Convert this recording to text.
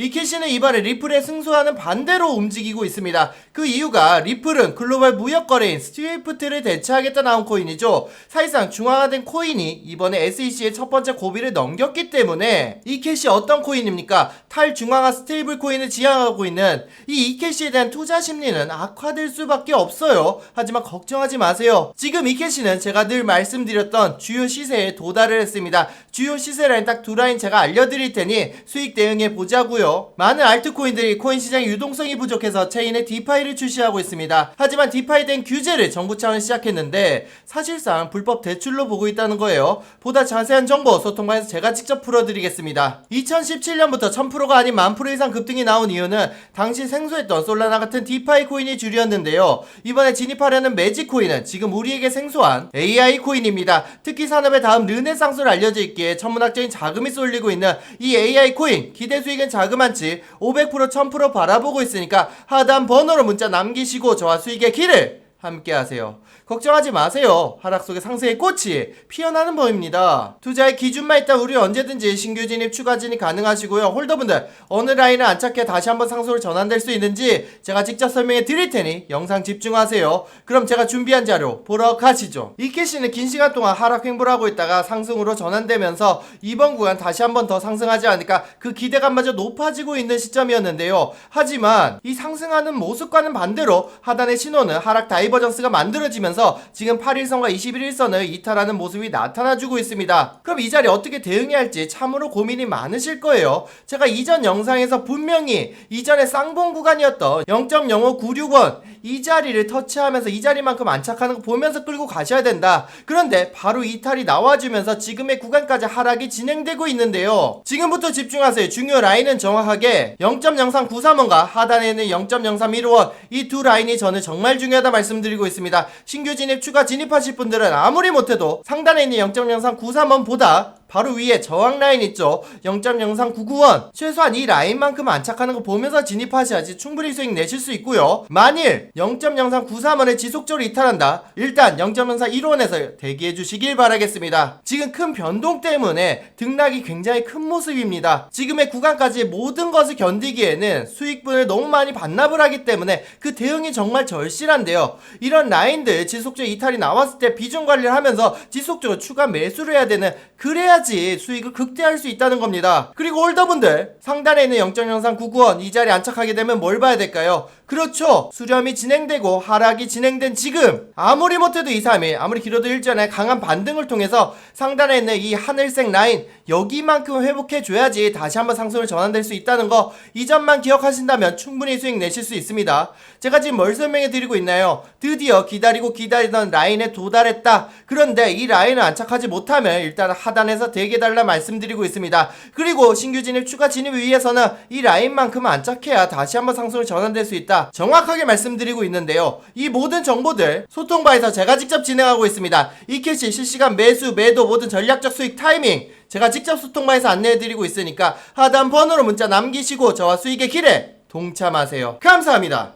이캐시는 이번에 리플의 승소와는 반대로 움직이고 있습니다. 그 이유가 리플은 글로벌 무역 거래인 스위프트를 대체하겠다 나온 코인이죠. 사실상 중앙화된 코인이 이번에 SEC의 첫 번째 고비를 넘겼기 때문에 이캐시 어떤 코인입니까? 탈중앙화 스테이블 코인을 지향하고 있는 이 이캐시에 대한 투자 심리는 악화될 수밖에 없어요. 하지만 걱정하지 마세요. 지금 이캐시는 제가 늘 말씀드렸던 주요 시세에 도달을 했습니다. 주요 시세 라인 딱 두 라인 제가 알려드릴 테니 수익 대응해 보자고요. 많은 알트코인들이 코인 시장의 유동성이 부족해서 체인에 디파이를 출시하고 있습니다. 하지만 디파이 된 규제를 정부 차원 시작했는데 사실상 불법 대출로 보고 있다는 거예요. 보다 자세한 정보 소통방에서 제가 직접 풀어드리겠습니다. 2017년부터 1000%가 아닌 1000% 이상 급등이 나온 이유는 당시 생소했던 솔라나 같은 디파이 코인이 주류였는데요. 이번에 진입하려는 매직 코인은 지금 우리에게 생소한 AI 코인입니다. 특히 산업의 다음 르네상스를 알려질기에 천문학적인 자금이 쏠리고 있는 이 AI 코인 기대 수익은 자 그만치 500% 1000% 바라보고 있으니까 하단 번호로 문자 남기시고 저와 수익의 길을 함께 하세요. 걱정하지 마세요. 하락 속의 상승의 꽃이 피어나는 법입니다. 투자의 기준만 있다 우리 언제든지 신규 진입, 추가 진입 가능하시고요. 홀더분들 어느 라인을 안착해 다시 한번 상승으로 전환될 수 있는지 제가 직접 설명해 드릴 테니 영상 집중하세요. 그럼 제가 준비한 자료 보러 가시죠. 이 캐시는 긴 시간 동안 하락 횡보를 하고 있다가 상승으로 전환되면서 이번 구간 다시 한번 더 상승하지 않을까 그 기대감마저 높아지고 있는 시점이었는데요. 하지만 이 상승하는 모습과는 반대로 하단의 신호는 하락 다이 버전스가 만들어지면서 지금 8일선과 21일선을 이탈하는 모습이 나타나주고 있습니다. 그럼 이 자리 어떻게 대응해야 할지 참으로 고민이 많으실 거예요. 제가 이전 영상에서 분명히 이전에 쌍봉 구간이었던 0.05961 이 자리를 터치하면서 이 자리만큼 안착하는 거 보면서 끌고 가셔야 된다. 그런데 바로 이탈이 나와주면서 지금의 구간까지 하락이 진행되고 있는데요. 지금부터 집중하세요. 중요 라인은 정확하게 0.0393원과 하단에 있는 0.0315원 이 두 라인이 저는 정말 중요하다 말씀드리고 있습니다. 신규 진입 추가 진입하실 분들은 아무리 못해도 상단에 있는 0.0393원보다 바로 위에 저항 라인 있죠. 0.0399원. 최소한 이 라인만큼 안착하는 거 보면서 진입하셔야지 충분히 수익 내실 수 있고요. 만일 0.0393원을 지속적으로 이탈한다. 일단 0.0415원에서 대기해 주시길 바라겠습니다. 지금 큰 변동 때문에 등락이 굉장히 큰 모습입니다. 지금의 구간까지 모든 것을 견디기에는 수익분을 너무 많이 반납을 하기 때문에 그 대응이 정말 절실한데요. 이런 라인들 지속적 이탈이 나왔을 때 비중 관리를 하면서 지속적으로 추가 매수를 해야 되는 그래야 지 수익을 극대화할 수 있다는 겁니다. 그리고 홀더분들 상단에 있는 0.0399원 이 자리에 안착하게 되면 뭘 봐야 될까요? 그렇죠. 수렴이 진행되고 하락이 진행된 지금 아무리 못해도 2, 3일 아무리 길어도 일전에 강한 반등을 통해서 상단에 있는 이 하늘색 라인 여기만큼 회복해 줘야지 다시 한번 상승을 전환될 수 있다는 거 이 점만 기억하신다면 충분히 수익 내실 수 있습니다. 제가 지금 뭘 설명해 드리고 있나요? 드디어 기다리고 기다리던 라인에 도달했다. 그런데 이 라인을 안착하지 못하면 일단 하단에서 대기해달라 말씀드리고 있습니다. 그리고 신규 진입, 추가 진입을 위해서는 이 라인만큼 안착해야 다시 한번 상승을 전환될 수 있다. 정확하게 말씀드리고 있는데요. 이 모든 정보들 소통바에서 제가 직접 진행하고 있습니다. 이 캐시 실시간 매수, 매도 모든 전략적 수익 타이밍 제가 직접 소통방에서 안내해드리고 있으니까 하단 번호로 문자 남기시고 저와 수익의 길에 동참하세요. 감사합니다.